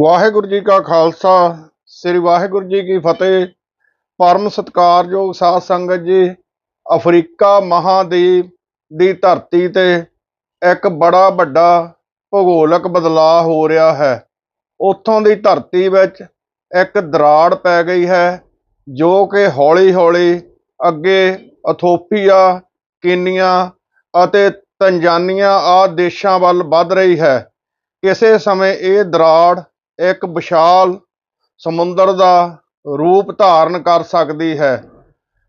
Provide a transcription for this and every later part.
ਵਾਹਿਗੁਰੂ ਜੀ ਕਾ ਖਾਲਸਾ, ਸ੍ਰੀ ਵਾਹਿਗੁਰੂ ਜੀ ਕੀ ਫਤਿਹ। ਪਰਮ ਸਤਿਕਾਰਯੋਗ ਸਾਧ ਸੰਗਤ ਜੀ, ਅਫਰੀਕਾ ਮਹਾਦੀਪ ਦੀ ਧਰਤੀ ਤੇ ਇੱਕ ਬੜਾ ਵੱਡਾ ਭੂਗੋਲਿਕ ਬਦਲਾਅ ਹੋ ਰਿਹਾ ਹੈ। ਉੱਥੋਂ ਦੀ ਧਰਤੀ ਵਿੱਚ ਇੱਕ ਦਰਾੜ ਪੈ ਗਈ ਹੈ, ਜੋ ਕਿ ਹੌਲੀ-ਹੌਲੀ ਅੱਗੇ ਅਥੋਪੀਆ, ਕੀਨੀਆ ਅਤੇ ਤੰਜਾਨੀਆ ਆ ਦੇਸ਼ਾਂ ਵੱਲ ਵੱਧ ਰਹੀ ਹੈ। ਕਿਸੇ ਸਮੇਂ ਇਹ ਦਰਾੜ ਇੱਕ ਵਿਸ਼ਾਲ ਸਮੁੰਦਰ ਦਾ ਰੂਪ ਧਾਰਨ ਕਰ ਸਕਦੀ ਹੈ।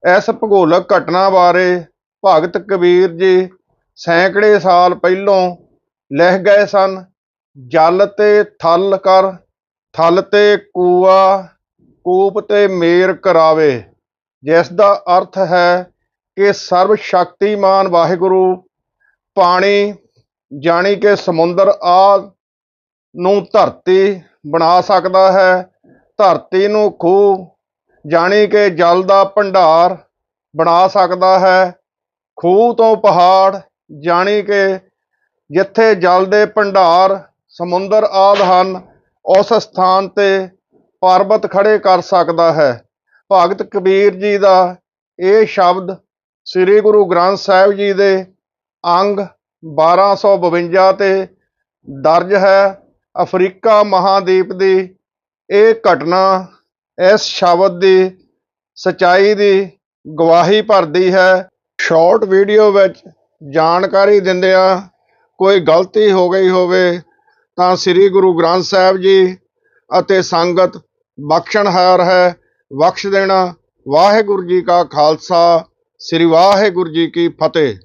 ਇਸ ਭੂਗੋਲਿਕ ਘਟਨਾ ਬਾਰੇ ਭਗਤ ਕਬੀਰ ਜੀ ਸੈਂਕੜੇ ਸਾਲ ਪਹਿਲੋਂ ਲਿਖ ਗਏ ਸਨ, ਜਲ ਤੇ ਥਲ ਕਰ, ਥਲ ਤੇ ਕੂਆ, ਕੂਪ ਤੇ ਮੇਰ ਕਰਾਵੇ ਜਿਸ ਦਾ ਅਰਥ ਹੈ ਕਿ ਸਰਵ ਸ਼ਕਤੀਮਾਨ ਵਾਹਿਗੁਰੂ ਪਾਣੀ ਜਾਣੀ ਕਿ ਸਮੁੰਦਰ ਆਦਿ ਨੂੰ ਧਰਤੀ ਬਣਾ ਸਕਦਾ ਹੈ। ਧਰਤੀ ਨੂੰ ਖੂਹ ਜਾਣੀ ਕਿ ਜਲ ਦਾ ਭੰਡਾਰ ਬਣਾ ਸਕਦਾ ਹੈ। ਖੂਹ ਤੋਂ ਪਹਾੜ ਜਾਣੀ ਕਿ ਜਿੱਥੇ ਜਲ ਦੇ ਭੰਡਾਰ ਸਮੁੰਦਰ ਆਦਿ ਹਨ, ਉਸ ਸਥਾਨ ਤੇ ਪਰਬਤ ਖੜੇ ਕਰ ਸਕਦਾ ਹੈ। ਭਗਤ ਕਬੀਰ ਜੀ ਦਾ ਇਹ ਸ਼ਬਦ ਸ੍ਰੀ ਗੁਰੂ ਗ੍ਰੰਥ ਸਾਹਿਬ ਜੀ ਦੇ ਅੰਗ 1252 ਤੇ ਦਰਜ ਹੈ। ਅਫਰੀਕਾ ਮਹਾਦੀਪ ਦੀ ਇਹ ਘਟਨਾ ਇਸ ਸ਼ਬਦ ਦੀ ਸਚਾਈ ਦੀ ਗਵਾਹੀ ਭਰਦੀ ਹੈ। ਸ਼ਾਰਟ ਵੀਡੀਓ ਵਿੱਚ ਜਾਣਕਾਰੀ ਦਿੰਦਿਆਂ ਕੋਈ ਗਲਤੀ ਹੋ ਗਈ ਹੋਵੇ ਤਾਂ ਸ੍ਰੀ ਗੁਰੂ ਗ੍ਰੰਥ ਸਾਹਿਬ ਜੀ ਅਤੇ ਸੰਗਤ ਬਖਸ਼ਣਹਾਰ ਹੈ। ਬਖਸ਼ ਦੇਣਾ ਵਾਹਿਗੁਰੂ ਜੀ ਕਾ ਖਾਲਸਾ, ਸ੍ਰੀ ਵਾਹਿਗੁਰੂ ਜੀ ਕੀ ਫਤਿਹ।